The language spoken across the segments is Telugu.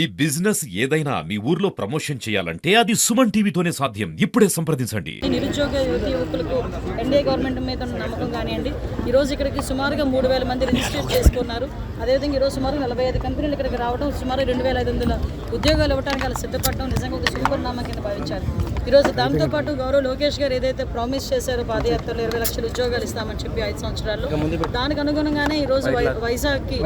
ఈ బిజినెస్ ఏదైనా మీ ఊర్లో ప్రమోషన్ చేయాలంటే అది సుమన్ టీవీతోనే సాధ్యం. ఇప్పుడే సంప్రదించండి. నిరుద్యోగ యువతి యువకులకు ఎన్డీఏ గవర్నమెంట్ మీద ఉన్న నమ్మకం కానివ్వండి ఈ రోజు ఇక్కడికి సుమారుగా మూడు వేల మంది రిజిస్టర్ చేసుకున్నారు. అదేవిధంగా ఈరోజు సుమారు నలభై ఐదు కంపెనీలు ఇక్కడికి రావడం సుమారు రెండు వేల ఐదు వందల ఉద్యోగాలు ఇవ్వడానికి వాళ్ళు సిద్ధపడడం నిజంగా ఒక శుభపరిణామం కింద భావించారు. ఈరోజు దాంతోపాటు గౌరవ్ లోకేష్ గారు ఏదైతే ప్రామిస్ చేశారో పాదయాత్రలో ఇరవై లక్షల ఉద్యోగాలు ఇస్తామని చెప్పి ఐదు సంవత్సరాల్లో దానికి అనుగుణంగానే ఈ రోజు వై- వైజాగ్కి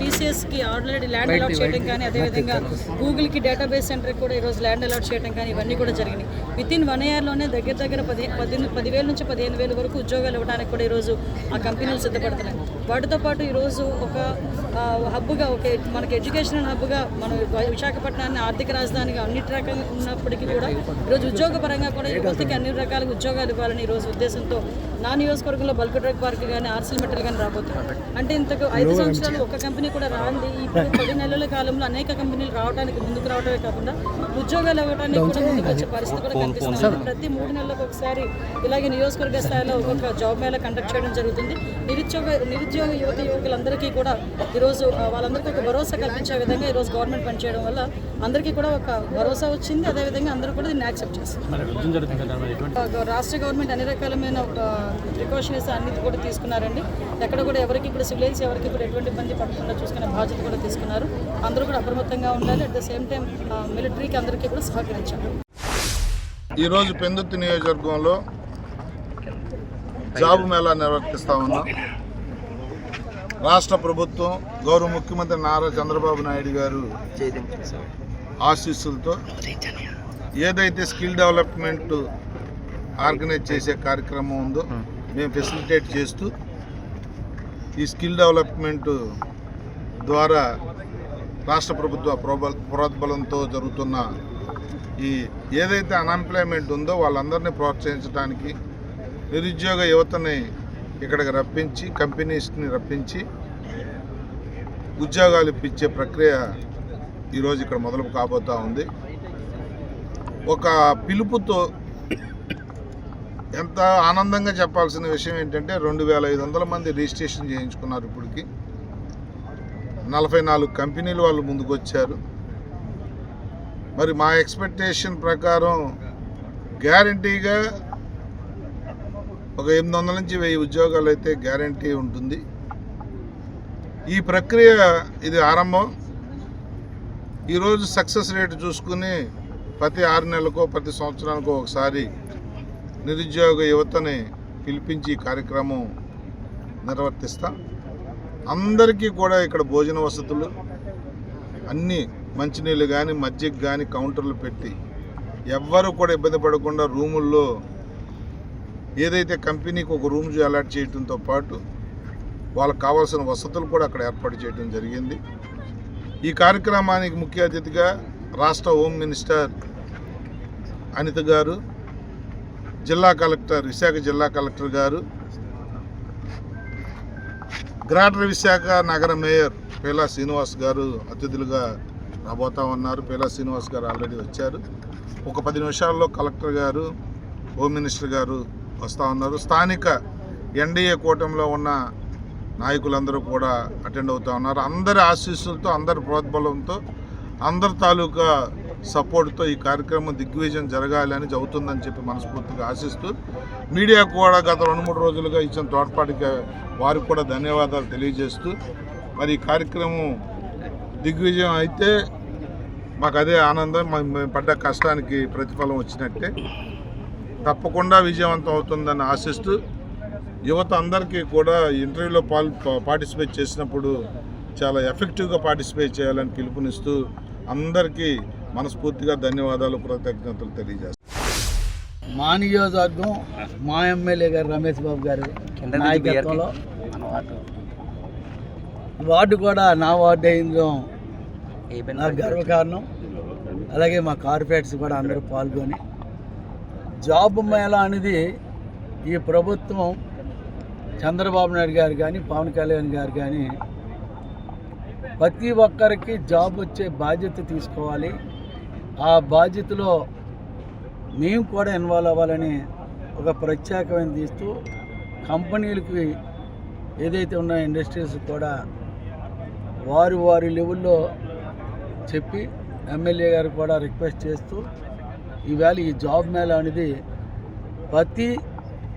టీసీఎస్కి ఆల్రెడీ ల్యాండ్ అలాట్ చేయడం కానీ అదేవిధంగా గూగుల్కి డేటాబేస్ సెంటర్కి కూడా ఈరోజు ల్యాండ్ అలాట్ చేయడం కానీ ఇవన్నీ కూడా జరిగినాయి. విత్ ఇన్ వన్ ఇయర్లోనే దగ్గర దగ్గర పది పద్దెనిమిది పదివేల నుంచి పదిహేను వేల వరకు ఉద్యోగాలు ఇవ్వడానికి కూడా ఈరోజు ఆ కంపెనీలు సిద్ధపడుతున్నాయి. వాటితో పాటు ఈరోజు ఒక హబ్బుగా హబ్గా ఒక మనకి ఎడ్యుకేషనల్ హబ్గా మనం విశాఖపట్నాన్ని ఆర్థిక రాజధానిగా అన్ని రకంగా ఉన్నప్పటికీ కూడా ఈరోజు ఉద్యోగ పరంగా కూడా యువతకి అన్ని రకాల ఉద్యోగాలు ఇవ్వాలని ఈరోజు ఉద్దేశంతో నా నియోజకవర్గంలో బల్క్ డ్రగ్ పార్క్ కానీ ఆర్సిల్ మెటల్ కానీ రాబోతున్నాం అంటే ఇంతకు ఐదు సంవత్సరాలు ఒక కంపెనీ కూడా రాంది. ఇప్పుడు పది నెలల కాలంలో అనేక కంపెనీలు రావడానికి ముందుకు రావడమే కాకుండా ఉద్యోగాలు ఇవ్వడానికి కూడా పరిస్థితి కూడా కనిపిస్తుంది. ప్రతి మూడు నెలలకు ఒకసారి ఇలాగే నియోజకవర్గ స్థాయిలో ఒక్కొక్క జాబ్ మేళ కండక్ట్ చేయడం జరుగుతుంది. నిరుద్యోగ నిరుద్యోగ యువత యువకులందరికీ కూడా ఈరోజు వాళ్ళందరికీ ఒక భరోసా కల్పించే విధంగా ఈరోజు గవర్నమెంట్ పనిచేయడం వల్ల అందరికీ కూడా ఒక భరోసా వచ్చింది. అదేవిధంగా అందరూ కూడా దీన్ని యాక్సెప్ట్ చేస్తారు ఆ, రాష్ట్ర గవర్నమెంట్ అన్ని రకాలమైన ప్రికాషనరీస్ అన్ని కూడా తీసుకున్నారండి. ఎక్కడ కూడా ఎవరికి ఇప్పుడు సివిలియన్స్ ఎవరికి కూడా ఎటువంటి ఇబ్బంది పడకుండా చూసుకునే బాధ్యత కూడా తీసుకున్నారు. అందరూ కూడా అప్రమత్తంగా ఉండాలి. అట్ ద సేమ్ టైం మిలిటరీకి అందరికీ కూడా సహకరించాలి ఈరోజు పెందుర్తి నియోజకవర్గంలో జాబు మేళా నిర్వర్తిస్తా ఉన్నాం. రాష్ట్ర ప్రభుత్వం గౌరవ ముఖ్యమంత్రి నారా చంద్రబాబు నాయుడు గారు ఆశీస్సులతో ఏదైతే స్కిల్ డెవలప్మెంట్ ఆర్గనైజ్ చేసే కార్యక్రమం ఉందో మేము ఫెసిలిటేట్ చేస్తూ ఈ స్కిల్ డెవలప్మెంట్ ద్వారా రాష్ట్ర ప్రభుత్వ ప్రోద్బలంతో జరుగుతున్న ఈ ఏదైతే అన్ఎంప్లాయ్మెంట్ ఉందో వాళ్ళందరినీ ప్రోత్సహించడానికి నిరుద్యోగ యువతని ఇక్కడికి రప్పించి కంపెనీస్ని రప్పించి ఉద్యోగాలు ఇప్పించే ప్రక్రియ ఈరోజు ఇక్కడ మొదలు కాబోతూ ఉంది. ఒక పిలుపుతో ఎంత ఆనందంగా చెప్పాల్సిన విషయం ఏంటంటే రెండు వేల ఐదు వందల మంది రిజిస్ట్రేషన్ చేయించుకున్నారు ఇప్పటికి. నలభై నాలుగు కంపెనీలు వాళ్ళు ముందుకు వచ్చారు మరి మా ఎక్స్పెక్టేషన్ ప్రకారం గ్యారంటీగా ఒక ఎనిమిది వందల నుంచి వెయ్యి ఉద్యోగాలు అయితే గ్యారంటీ ఉంటుంది. ఈ ప్రక్రియ ఇది ఆరంభం. ఈరోజు సక్సెస్ రేటు చూసుకుని ప్రతి ఆరు నెలలకో ప్రతి సంవత్సరానికో ఒకసారి నిరుద్యోగ యువతని పిలిపించి కార్యక్రమం నిర్వర్తిస్తాం. అందరికీ కూడా ఇక్కడ భోజన వసతులు అన్నీ మంచినీళ్ళు కానీ మజ్జిగ కానీ కౌంటర్లు పెట్టి ఎవ్వరు కూడా ఇబ్బంది పడకుండా రూముల్లో ఏదైతే కంపెనీకి ఒక రూమ్ అలాట్ చేయడంతో పాటు వాళ్ళకు కావాల్సిన వసతులు కూడా అక్కడ ఏర్పాటు చేయడం జరిగింది. ఈ కార్యక్రమానికి ముఖ్య అతిథిగా రాష్ట్ర హోమ్ మినిస్టర్ అనిత గారు జిల్లా కలెక్టర్ విశాఖ జిల్లా కలెక్టర్ గారు గ్రేటర్ విశాఖ నగర మేయర్ పేలా శ్రీనివాస్ గారు అతిథులుగా రాబోతా ఉన్నారు. పేలా శ్రీనివాస్ గారు ఆల్రెడీ వచ్చారు. ఒక పది నిమిషాల్లో కలెక్టర్ గారు హోమ్ మినిస్టర్ గారు వస్తూ ఉన్నారు. స్థానిక ఎన్డీఏ కూటమిలో ఉన్న నాయకులందరూ కూడా అటెండ్ అవుతూ ఉన్నారు. అందరి ఆశీస్సులతో అందరి ప్రోద్బలంతో అందరి తాలూకా సపోర్ట్తో ఈ కార్యక్రమం దిగ్విజయం జరగాలి అని చదువుతుందని చెప్పి మనస్ఫూర్తిగా ఆశిస్తూ మీడియా కూడా గత రెండు మూడు రోజులుగా ఇచ్చిన తోడ్పాటికి వారికి కూడా ధన్యవాదాలు తెలియజేస్తూ మరి ఈ కార్యక్రమం దిగ్విజయం అయితే మాకు అదే ఆనందం మేము పడ్డ కష్టానికి ప్రతిఫలం వచ్చినట్టే. తప్పకుండా విజయవంతం అవుతుందని ఆశిస్తూ యువత అందరికీ కూడా ఇంటర్వ్యూలో పాల్ పార్టిసిపేట్ చేసినప్పుడు చాలా ఎఫెక్టివ్గా పార్టిసిపేట్ చేయాలని పిలుపునిస్తూ అందరికీ మనస్ఫూర్తిగా ధన్యవాదాలు కృతజ్ఞతలు తెలియజేస్తాను మా నియోజకవర్గం మా ఎమ్మెల్యే గారు రమేష్ బాబు గారు నాయకత్వంలో వార్డు. కూడా నా వార్డు అయిందో నాకు గర్వకారణం అలాగే మా కార్పొరేట్స్ కూడా అందరూ పాల్గొని జాబ్ మేళా అనేది ఈ ప్రభుత్వం చంద్రబాబు నాయుడు గారు కానీ పవన్ కళ్యాణ్ గారు కానీ ప్రతి ఒక్కరికి జాబ్ వచ్చే బాధ్యత తీసుకోవాలి. ఆ బాధ్యతలో మేము కూడా ఇన్వాల్వ్ అవ్వాలని ఒక ప్రత్యేకమైన తీస్తూ కంపెనీలకి ఏదైతే ఉన్న ఇండస్ట్రీస్ కూడా వారి వారి లెవెల్లో చెప్పి ఎమ్మెల్యే గారు కూడా రిక్వెస్ట్ చేస్తూ ఈవేళ ఈ జాబ్ మేళ అనేది ప్రతి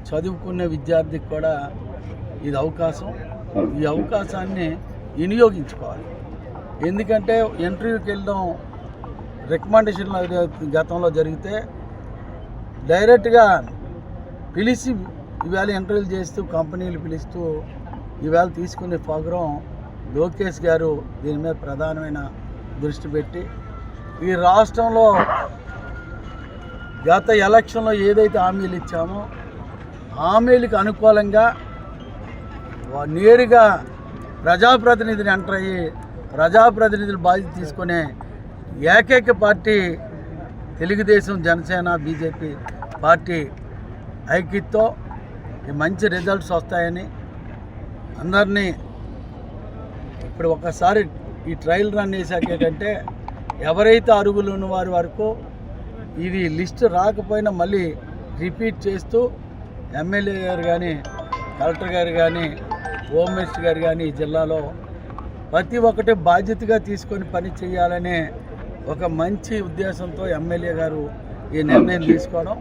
చదువుకునే విద్యార్థికి కూడా ఇది అవకాశం. ఈ అవకాశాన్ని వినియోగించుకోవాలి. ఎందుకంటే ఇంటర్వ్యూకి వెళ్ళడం రికమెండేషన్ గతంలో జరిగితే డైరెక్ట్గా పిలిచి ఈవేళ ఇంటర్వ్యూలు చేస్తూ కంపెనీలు పిలుస్తూ ఈవేళ తీసుకునే ప్రోగ్రాం లోకేష్ గారు దీని మీద ప్రధానమైన దృష్టి పెట్టి ఈ రాష్ట్రంలో గత ఎలక్షన్లో ఏదైతే హామీలు ఇచ్చామో హామీలకు అనుకూలంగా నేరుగా ప్రజాప్రతినిధిని ఎంటర్ అయ్యి ప్రజాప్రతినిధులు బాధ్యత తీసుకునే ఏకైక party Telugudesam Janasena BJP party ఐక్యతో మంచి రిజల్ట్స్ వస్తాయని అందరినీ ఇప్పుడు ఒకసారి ఈ ట్రయల్ రన్ చేశాక ఎవరైతే అరుగులు ఉన్న వారి వరకు ఇది లిస్ట్ రాకపోయినా మళ్ళీ రిపీట్ చేస్తూ ఎమ్మెల్యే గారు కానీ కలెక్టర్ గారు కానీ హోమ్ మినిస్టర్ గారు కానీ ఈ జిల్లాలో ప్రతి ఒక్కటి బాధ్యతగా తీసుకొని పని చేయాలనే ఒక మంచి ఉద్దేశంతో ఎమ్మెల్యే గారు ఈ నిర్ణయం తీసుకోవడం.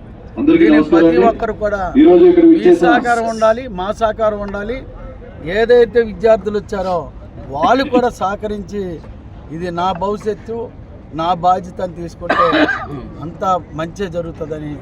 ప్రతి ఒక్కరు కూడా మీ సహకారం ఉండాలి మా సహకారం ఉండాలి. ఏదైతే విద్యార్థులు వచ్చారో వాళ్ళు కూడా సహకరించి ఇది నా భవిష్యత్తు నా బాధ్యత అని తీసుకుంటే అంతా మంచి జరుగుతుందని